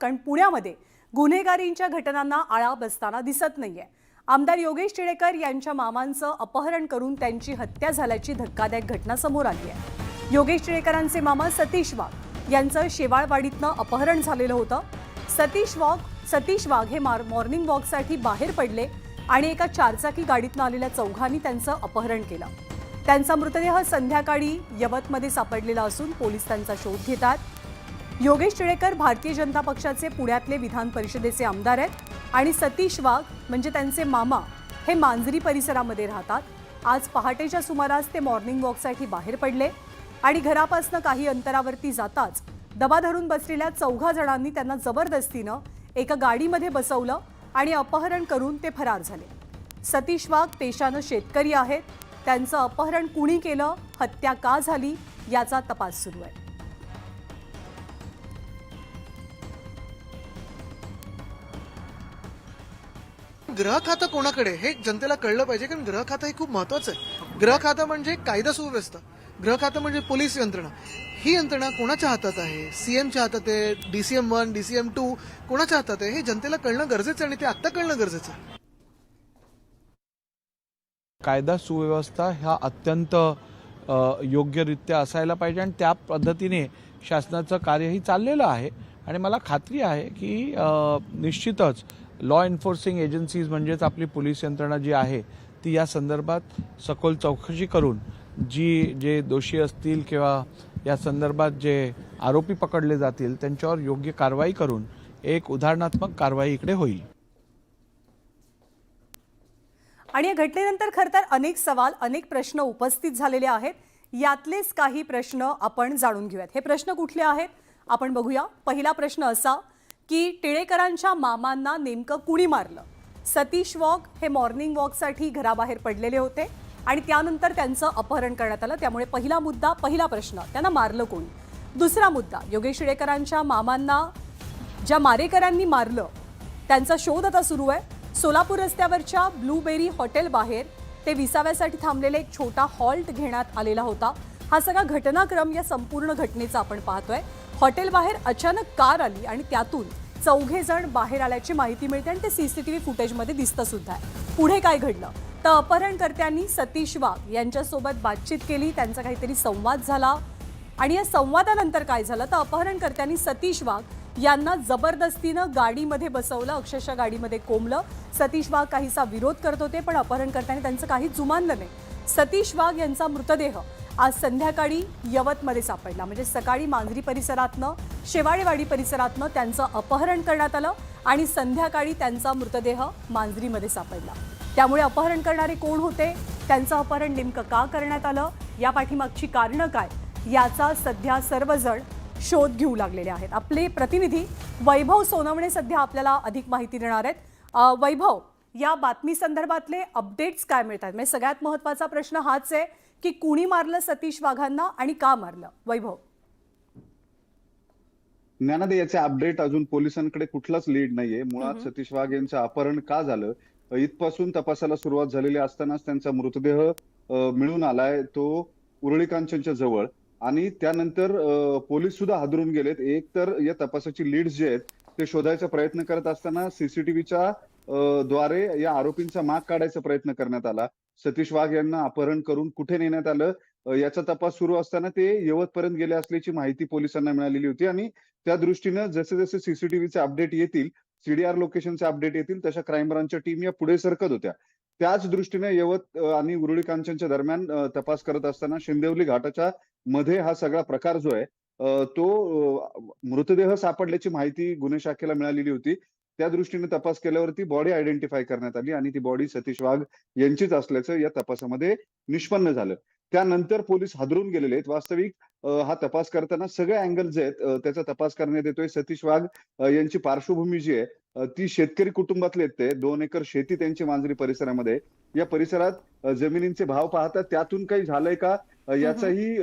कारण पुण्यामध्ये गुन्हेगारींच्या घटनांना आळा बसताना दिसत नाहीये. आमदार योगेश टिळेकर यांच्या मामांचं अपहरण करून त्यांची हत्या झाल्याची धक्कादायक घटना समोर आली आहे. योगेश टिळेकरांचे मामा सतीश वाघ यांचं शेवाळवाडीतनं अपहरण झालेलं होतं. सतीश वाघ सतीश वाघ हे मार मॉर्निंग वॉकसाठी बाहेर पडले आणि एका चारचाकी गाडीतनं आलेल्या चौघांनी त्यांचं अपहरण केलं. त्यांचा मृतदेह संध्याकाळी यवतमध्ये सापडलेला असून पोलीस त्यांचा शोध घेतात. योगेश टिळेकर भारतीय जनता पक्षाचे पुण्यातले विधान परिषदेचे आमदार आहेत आणि सतीश वाघ म्हणजे त्यांचे मामा हे मांजरी परिसरामध्ये राहतात. आज पहाटेच्या सुमारास ते मॉर्निंग वॉकसाठी बाहेर पडले आणि घरापासनं काही अंतरावरती जाताच दबा धरून बसलेल्या चौघा जणांनी त्यांना जबरदस्तीनं एका गाडीमध्ये बसवलं आणि अपहरण करून ते फरार झाले. सतीश वाघ पेशानं शेतकरी आहेत. त्यांचं अपहरण कुणी केलं? हत्या का झाली? याचा तपास सुरू आहे. ग्रह खातं कोणाकडे? हे जनतेला कळलं पाहिजे कारण ग्रह खातं हे खूप महत्वाचं आहे. ग्रह खातं म्हणजे कायदा सुव्यवस्था. ग्रह खातं म्हणजे पोलीस यंत्रणा. ही यंत्रणा कोणाच्या हातात आहे? सीएमच्या हातात आहे डीसीएम वन डीसीएम टू कोणाच्या हातात आहे? हे जनतेला कळणं गरजेचं आणि ते आत्ता कळणं गरजेचं आहे. कायदा सुव्यवस्था ह्या अत्यंत योग्यरित्या असायला पाहिजे आणि त्या पद्धतीने शासनाचं कार्यही चाललेलं आहे. आणि मला खात्री आहे की निश्चितच लॉ एन्फोर्सिंग एजन्सीज म्हणजेच आपली पोलीस यंत्रणा जी आहे ती या संदर्भात सखोल चौकशी करून जी जे दोषी असतील किंवा या संदर्भात जे आरोपी पकडले जातील त्यांच्यावर योग्य कारवाई करून एक उदाहरणात्मक कारवाई इकडे होईल. आणि या घटनेनंतर खरं तर अनेक सवाल अनेक प्रश्न उपस्थित झालेले आहेत. यातलेच काही प्रश्न आपण जाणून घेऊयात. हे प्रश्न कुठले आहेत? आपण बघूया. पहिला प्रश्न असा की टिळेकरांच्या मामांना नेमकं कुणी मारलं? सतीश वॉक हे मॉर्निंग वॉकसाठी घराबाहेर पडलेले होते आणि त्यानंतर त्यांचं अपहरण करण्यात आलं. त्यामुळे पहिला मुद्दा पहिला प्रश्न त्यांना मारलं कोणी? दुसरा मुद्दा योगेश टिळेकरांच्या मामांना ज्या मारेकऱ्यांनी मारलं त्यांचा शोध आता सुरू आहे. सोलापूर रस्त्यावरच्या ब्लूबेरी हॉटेलबाहेर ते विसाव्यासाठी थांबलेले एक छोटा हॉल्ट घेण्यात आलेला होता. हा सगळा घटनाक्रम या संपूर्ण घटनेचा आपण पाहतोय. हॉटेलबाहेर अचानक कार आली आणि त्यातून चौघे जण बाहेर आल्याची माहिती मिळते आणि ते सीसीटीव्ही फुटेजमध्ये दिसतं सुद्धा आहे. पुढे काय घडलं? तर अपहरणकर्त्यांनी सतीश वाघ यांच्यासोबत बातचीत केली त्यांचा काहीतरी संवाद झाला. आणि या संवादानंतर काय झालं? तर अपहरणकर्त्यांनी सतीश वाघ यांना जबरदस्तीनं गाडीमध्ये बसवलं अक्षरशः गाडीमध्ये कोंबलं. सतीश वाघ काहीसा विरोध करत होते पण अपहरणकर्त्यांनी त्यांचं काही जुमानलं नाही. सतीश वाघ यांचा मृतदेह आज संध्याकाळी यवतमध्ये सापडला. म्हणजे सकाळी मांजरी परिसरातनं शेवाळेवाडी परिसरातनं त्यांचं अपहरण करण्यात आलं आणि संध्याकाळी त्यांचा मृतदेह मांजरीमध्ये सापडला. त्यामुळे अपहरण करणारे कोण होते? त्यांचं अपहरण नेमकं का करण्यात आलं? या पाठीमागची कारणं काय? याचा सध्या सर्वजण शोध घेऊ लागलेले आहेत. आपले प्रतिनिधी वैभव सोनवणे सध्या आपल्याला अधिक माहिती देणार आहेत. वैभव या बातमी संदर्भातले अपडेट्स काय मिळतात? म्हणजे सगळ्यात महत्त्वाचा प्रश्न हाच आहे की कुणी मारलं सतीश वाघांना आणि का मारलं? वैभव. ज्ञानादे याचे अपडेट अजून पोलिसांकडे कुठलाच लीड नाहीये. मुळात सतीश वाघ यांचं अपहरण का झालं? इथपासून तपासाला सुरुवात झालेली असतानाच त्यांचा मृतदेह मिळून आलाय तो उरळी कांचनच्या जवळ. आणि त्यानंतर पोलीस सुद्धा हादरून गेलेत. एक तर या तपासाची लीड्स जे आहेत ते शोधायचा प्रयत्न करत असताना सीसीटीव्हीच्या द्वारे या आरोपींचा माग काढायचा प्रयत्न करण्यात आला. सतीश वाघ यांना अपहरण करून कुठे नेण्यात आलं? याचा तपास सुरू असताना ते यवत पर्यंत गेले असल्याची माहिती पोलिसांना मिळालेली होती आणि त्या दृष्टीनं जसे जसे सीसीटीव्हीचे अपडेट येतील सीडीआर लोकेशनचे अपडेट येतील तशा क्राईम ब्रांचच्या टीम या पुढे सरकत होत्या. त्याच दृष्टीने यवत आणि उरुळी कांचनच्या दरम्यान तपास करत असताना शिंदेवली घाटाच्या मध्ये हा सगळा प्रकार जो आहे तो मृतदेह सापडल्याची माहिती गुन्हे शाखेला मिळालेली होती. त्या दृष्टीने तपास केल्यावरती बॉडी आयडेंटिफाय करण्यात आली आणि ती बॉडी सतीश वाघ यांचीच असल्याचं या तपासामध्ये निष्पन्न झालं. त्यानंतर पोलीस हादरून गेलेले आहेत. वास्तविक हा तपास करताना सगळे अँगल जे आहेत त्याचा तपास करण्यात येतोय. सतीश वाघ यांची पार्श्वभूमी जी आहे ती शेतकरी कुटुंबातले आहेत ते. दोन एकर शेती त्यांची मांजरी परिसरामध्ये या परिसरात जमिनींचे भाव पाहता त्यातून काही झालंय का? याचाही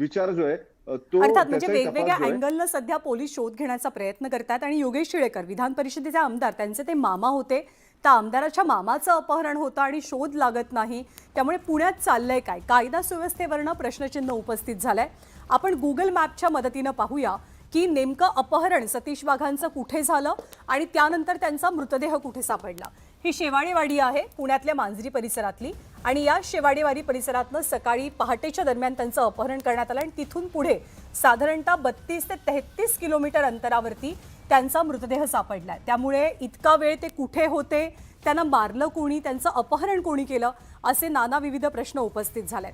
विचार जो आहे तो अर्थात म्हणजे वेगवेगळ्या अँगलनं सध्या पोलीस शोध घेण्याचा प्रयत्न करतात आणि योगेश टिळेकर विधान परिषदेचे आमदार त्यांचे ते मामा होते. त्या आमदाराच्या मामाचं अपहरण होतं आणि शोध लागत नाही. त्यामुळे पुण्यात चाललंय काय? कायदा सुव्यवस्थेवरनं प्रश्नचिन्ह उपस्थित झालंय. आपण गुगल मॅपच्या मदतीनं पाहूया. की नेमकं अपहरण सतीश वाघांचं कुठे झालं आणि त्यानंतर त्यांचा मृतदेह कुठे सापडला? ही शेवाळेवाडी आहे पुण्यातल्या मांजरी परिसरातली आणि या शेवाडेवाडी परिसरातनं सकाळी पहाटेच्या दरम्यान त्यांचं अपहरण करण्यात आलं आणि तिथून पुढे साधारणतः बत्तीस ते तेहतीस किलोमीटर अंतरावरती त्यांचा मृतदेह सापडलाय त्यामुळे इतका वेळ ते कुठे होते? त्यांना मारलं कोणी? त्यांचं अपहरण कोणी केलं? असे नाना विविध प्रश्न उपस्थित झाले